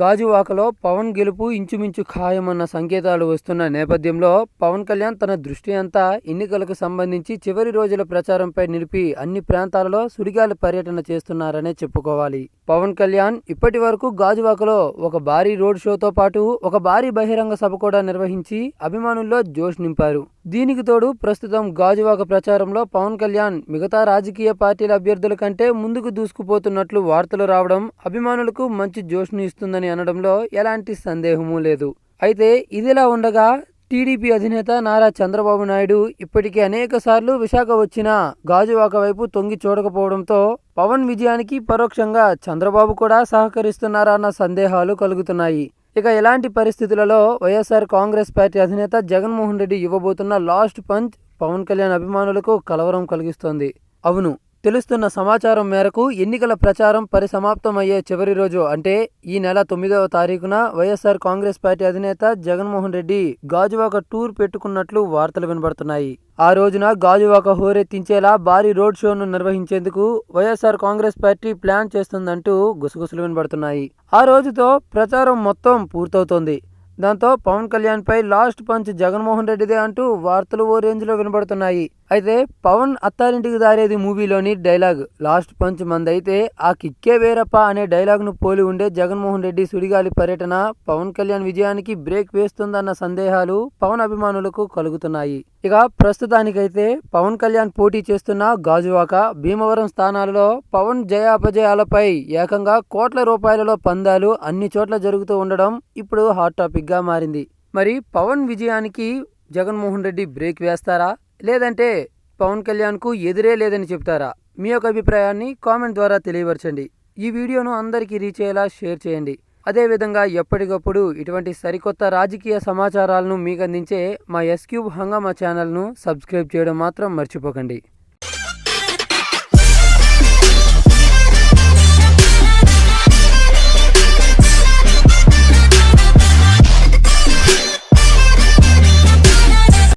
గాజువాకలో పవన్ గెలుపు ఇంచుమించు ఖాయమన్న సంకేతాలు వస్తున్న నేపథ్యంలో పవన్ కళ్యాణ్ తన దృష్టి అంతా ఎన్నికలకు సంబంధించి చివరి రోజుల ప్రచారంపై నిలిపి అన్ని ప్రాంతాలలో సుడిగాలి పర్యటన చేస్తున్నారనే చెప్పుకోవాలి. పవన్ కళ్యాణ్ ఇప్పటి వరకు గాజువాకలో ఒక భారీ రోడ్ షోతో పాటు ఒక భారీ బహిరంగ సభ కూడా నిర్వహించి అభిమానుల్లో జోష్ నింపారు. దీనికి తోడు ప్రస్తుతం గాజువాక ప్రచారంలో పవన్ కళ్యాణ్ మిగతా రాజకీయ పార్టీల అభ్యర్థుల కంటే ముందుకు దూసుకుపోతున్నట్లు వార్తలు రావడం అభిమానులకు మంచి జోష్ను ఇస్తుందని అనడంలో ఎలాంటి సందేహమూ లేదు. అయితే ఇదిలా ఉండగా టీడీపీ అధినేత నారా చంద్రబాబు నాయుడు ఇప్పటికే అనేక సార్లు విశాఖ వచ్చిన గాజువాక వైపు తొంగి చూడకపోవడంతో పవన్ విజయానికి పరోక్షంగా చంద్రబాబు కూడా సహకరిస్తున్నారా అన్న సందేహాలు కలుగుతున్నాయి. ఇక ఇలాంటి పరిస్థితులలో వైఎస్ఆర్ కాంగ్రెస్ పార్టీ అధినేత జగన్మోహన్ రెడ్డి ఇవ్వబోతున్న లాస్ట్ పంచ్ పవన్ కళ్యాణ్ అభిమానులకు కలవరం కలిగిస్తోంది. అవును తెలుస్తున్న సమాచారం మేరకు ఎన్నికల ప్రచారం పరిసమాప్తమయ్యే చివరి రోజు అంటే ఈ నెల తొమ్మిదవ తారీఖున వైఎస్ఆర్ కాంగ్రెస్ పార్టీ అధినేత జగన్మోహన్ రెడ్డి గాజువాక టూర్ పెట్టుకున్నట్లు వార్తలు వినబడుతున్నాయి. ఆ రోజున గాజువాక హోరెత్తించేలా భారీ రోడ్ షోను నిర్వహించేందుకు వైఎస్ఆర్ కాంగ్రెస్ పార్టీ ప్లాన్ చేస్తుందంటూ గుసగుసలు వినబడుతున్నాయి. ఆ రోజుతో ప్రచారం మొత్తం పూర్తవుతోంది. దాంతో పవన్ కళ్యాణ్ పై లాస్ట్ పంచ్ జగన్మోహన్ రెడ్డిదే అంటూ వార్తలు ఓ రేంజ్లో వినబడుతున్నాయి. అయితే పవన్ అత్తారింటికి దారేది మూవీలోని డైలాగ్ లాస్ట్ పంచ్ మందైతే ఆ కిక్కే వేరప్ప అనే డైలాగ్ను పోలి ఉండే జగన్మోహన్ రెడ్డి సుడిగాలి పర్యటన పవన్ కళ్యాణ్ విజయానికి బ్రేక్ వేస్తుందన్న సందేహాలు పవన్ అభిమానులకు కలుగుతున్నాయి. ఇక ప్రస్తుతానికైతే పవన్ కళ్యాణ్ పోటీ చేస్తున్న గాజువాక భీమవరం స్థానాలలో పవన్ జయాపజయాలపై ఏకంగా కోట్ల రూపాయలలో పందాలు అన్ని చోట్ల జరుగుతూ ఉండడం ఇప్పుడు హాట్ టాపిక్. గా మారింది. మరి పవన్ విజయానికి జగన్మోహన్ రెడ్డి బ్రేక్ వేస్తారా? లేదంటే పవన్ కళ్యాణ్కు ఎదురే లేదని చెప్తారా? మీ యొక్క అభిప్రాయాన్ని కామెంట్ ద్వారా తెలియపరచండి. ఈ వీడియోను అందరికీ రీచ్ అయ్యేలా షేర్ చేయండి. అదేవిధంగా ఎప్పటికప్పుడు ఇటువంటి సరికొత్త రాజకీయ సమాచారాలను మీకు అందించే మా ఎస్క్యూబ్ హంగామా ఛానల్ను సబ్స్క్రైబ్ చేయడం మాత్రం మర్చిపోకండి.